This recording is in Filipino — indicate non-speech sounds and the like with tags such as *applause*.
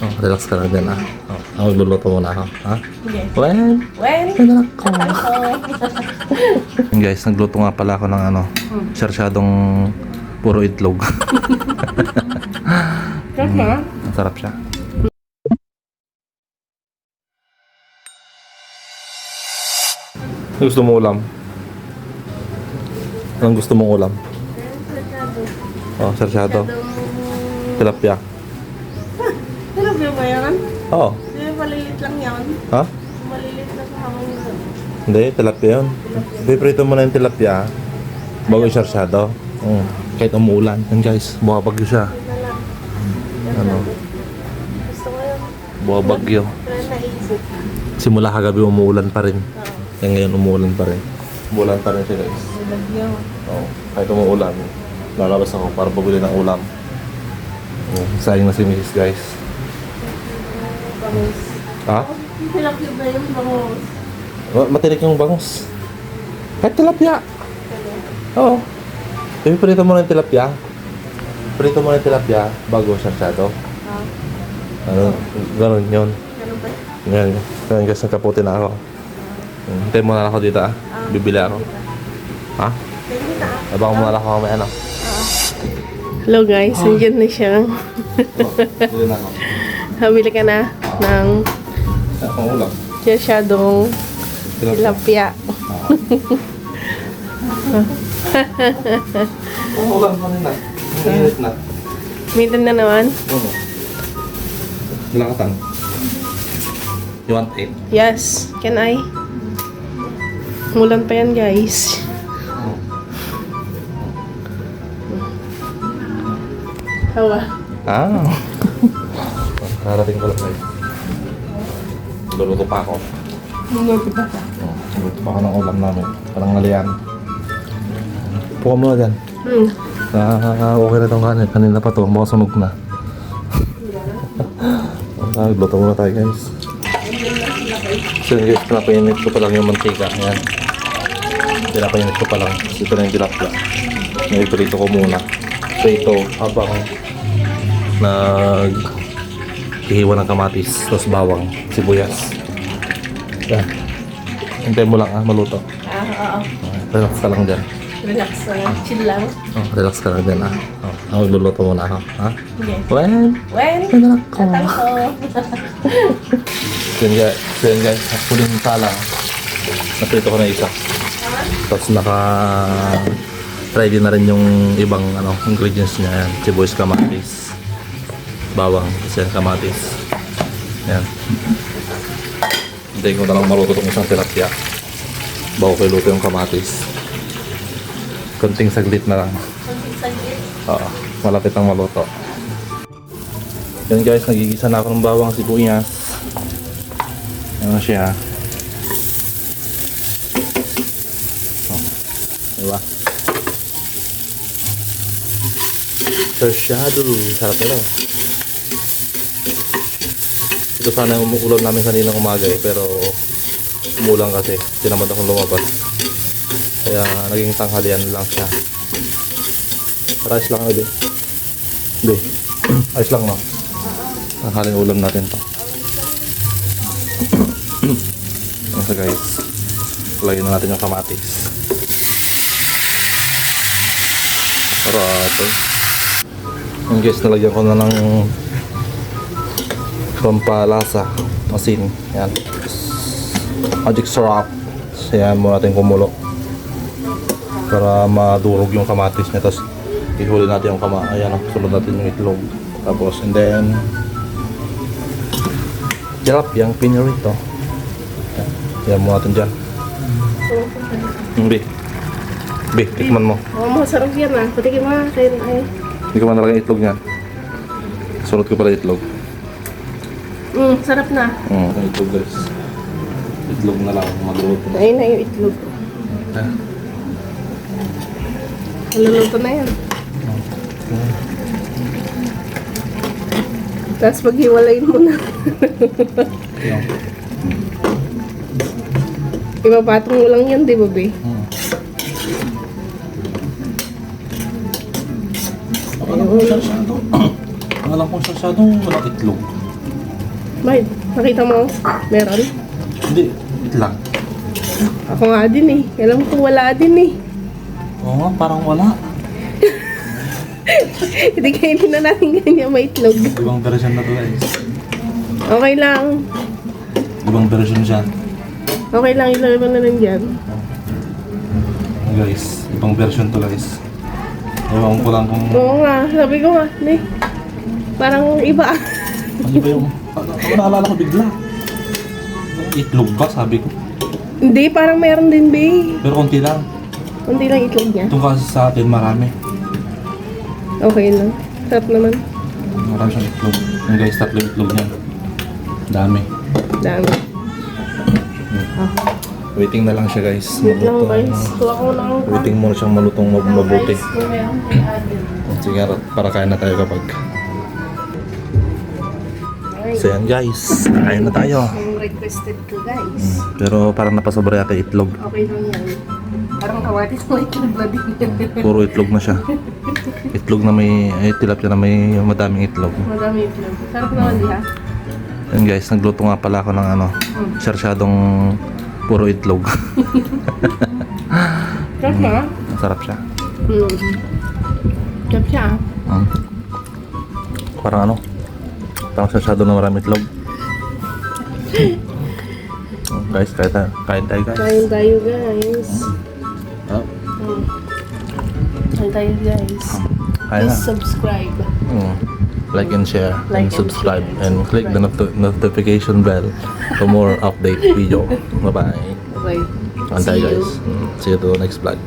Oh, relax ka lang din ah. Oh, ako magluluto muna ako. Ha? Sige. When? When? Relax ko. Oh. Guys, nagluto nga pala ako ng ano, sarsyadong puro itlog. *laughs* Sarap na. Ang sarap siya. Gusto mo ulam? Anong gusto mong ulam? Oh, sarsyado. Tilapia. Sarap yung ba yan? Oo. Ba malilit lang yan? Ha? Malilit na sa hamon doon. Hindi, tilapia yun. Piprito mo na yung tilapia bago yung sarsyado. Mm. Kahit umuulan. Yan guys, buha bagyo siya. Ito lang. Ano? Gusto ko yun. Buha bagyo. Kaya naisip. Simula kagabi umuulan pa rin. Oo. Yan ngayon umuulan pa rin. Umuulan pa rin siya guys. Nilagyo. Oo. Kahit umuulan, lalabas ako para bumili ng ulam. Oo. Sayang na si Mrs. guys. Bangus. Ha? Tilapia ba yung bangus? Ma- Matinik yung bangus. Kahit tilapia. Ano? Oo. Sabi, prito mo na yung tilapia. Prito mo na yung tilapia bago sarsyado. Ha? Ano, ganun yun. Ganun ba? Ngayon, ngayon guys, nagkaputi na ako. Hintayin mo na lang ako dito ah. Bibili ako. Ha? Ganun na. Abang mo na lang ako may ano. Hello guys, nandiyan na siya. Na. Habili ka na ng Ang ulam. masyadong tilapia. Ang ulam pa rin na. Ang init na. Mintan na naman. Oo. Lakatan. You want it? Yes, can I? Mulan pa yan guys. Hawa. Ah. Karating ko lang guys. Luluto pa ako. Luluto pa ka. Oh, Luluto pa ako ng ulam namin. Parang ngalian. Puka mo na dyan. Hmm. Ah, okay na itong kanin. Kanina pa to. Baka sunog na. Ah, luto muna tayo guys. So guys, pinapainit ko pa lang yung mantika. Ayan. Pinapainit ko pa lang. Kasi ito na yung tilapia. Naiprito ko muna. So ito, habang nag hihiwa ng kamatis, tapos bawang, sibuyas. Yan. Hintay mo lang ah, maluto. Ah, oo. Ah, Relax ka lang dyan. Relax lang. Chill lang. Oh, relax ka lang dyan ah. Oh, ako magluluto muna ako. Ha? Okay. When? When? Ko. Tatang ko. So *laughs* yun guys, yun guys, huling salang. Naprito ko na isa. Tapos naka ready na rin yung ibang ano, ingredients niya. Yan. Sibuyas kamatis. Bawang, yan kamatis. Yan. Hindi ko na lang maluto itong isang tilapia. Bago ko iluto yung kamatis. Kunting saglit na lang. Saglit. Oo, malapit ang maluto. Yan guys, nagigisa na ako ng bawang sibuyas. Yan na siya. Oh, diba? Tersyado. Sarap nila. Ito sana yung ulam namin kaninang umaga eh, pero umulang kasi. Tinamad akong lumabas. Kaya naging tanghalian lang siya. Rice lang ulit. Hindi. *clears throat* Ayos lang no. Tanghaling ulam natin to. *clears throat* Ito guys. Lagyan na natin yung kamatis. Para ito. Yung guys, nalagyan ko na ng pampalasa. Asin. Yan. Magic syrup. So yan mo natin kumulo. Para madurog yung kamatis niya. Tapos ihuli natin yung kama. Ayan, sunod natin yung itlog. Tapos, and then, tilapia, yung pinirito. Yan, mo natin dyan. Bi. Bi, tikman mo. Oh, masarap yan ah. Patikin mo kayo ay. Hindi ko man talaga itlog niyan. Sunod ko pala itlog. Mm, sarap na. Mm, itlog guys. Itlog na lang, magluto. Ayun na yung itlog. Ah. Maluluto na yan. Tapos paghiwalayin mo na. Yan. *laughs* Ipapatong mo lang yan, di ba, be? Mm. Ayun. Sarsado. Ang alam kong sarsado, walang itlog. Bakit? Nakita mo? Meron? Hindi, wait lang. Ako nga din eh. Alam ko wala din eh. Oo nga, parang wala. *laughs* Hindi kainin na natin ganyan may itlog. Ibang version na to guys. Okay lang. Ibang version siya. Okay lang, ilagay mo na lang dyan. Guys, ibang version to guys. Ewan ko lang kung Oo nga, sabi ko nga, ne. Parang iba. ano ba yung... Ano, ano naalala ko bigla? Itlog ba sabi ko? Hindi, parang meron din, be. Pero konti lang. Kunti lang itlog niya. Itong kasi sa atin marami. Okay lang. Sarap naman. Marami siyang itlog. Yung guys, tatlo itlog niya. Dami. Dami. Ah, Waiting na lang siya guys. wait lang Malutong. guys. Kuha ko lang. Waiting muna siyang malutong mab- mabuti. Sige, para kain na tayo kapag. So yan guys, kain na tayo. Yung requested ko guys. Pero parang napasobra yata itlog. Okay lang yan. Parang kawati sa itlog na din. *laughs* Puro itlog na siya. Itlog na may, ay tilapia na may madaming itlog. Madami itlog. Sarap naman di ha? Yan guys, nagluto nga pala ako ng ano, sarsyadong puro itlog. *laughs* Sarap na. Masarap siya. Hmm. Sarap siya ah. Mm. Parang ano, parang sarsyado na marami itlog. Mm, guys, kain tayo, kain tayo guys. Kain tayo guys. Ah, Hmm. Kain tayo guys. kain na. Subscribe. Mm. Like and share Like and and subscribe share. and click the not- notification bell for more update video. *laughs* Bye bye. Bye. Kain tayo guys. Mm. See you to the next vlog.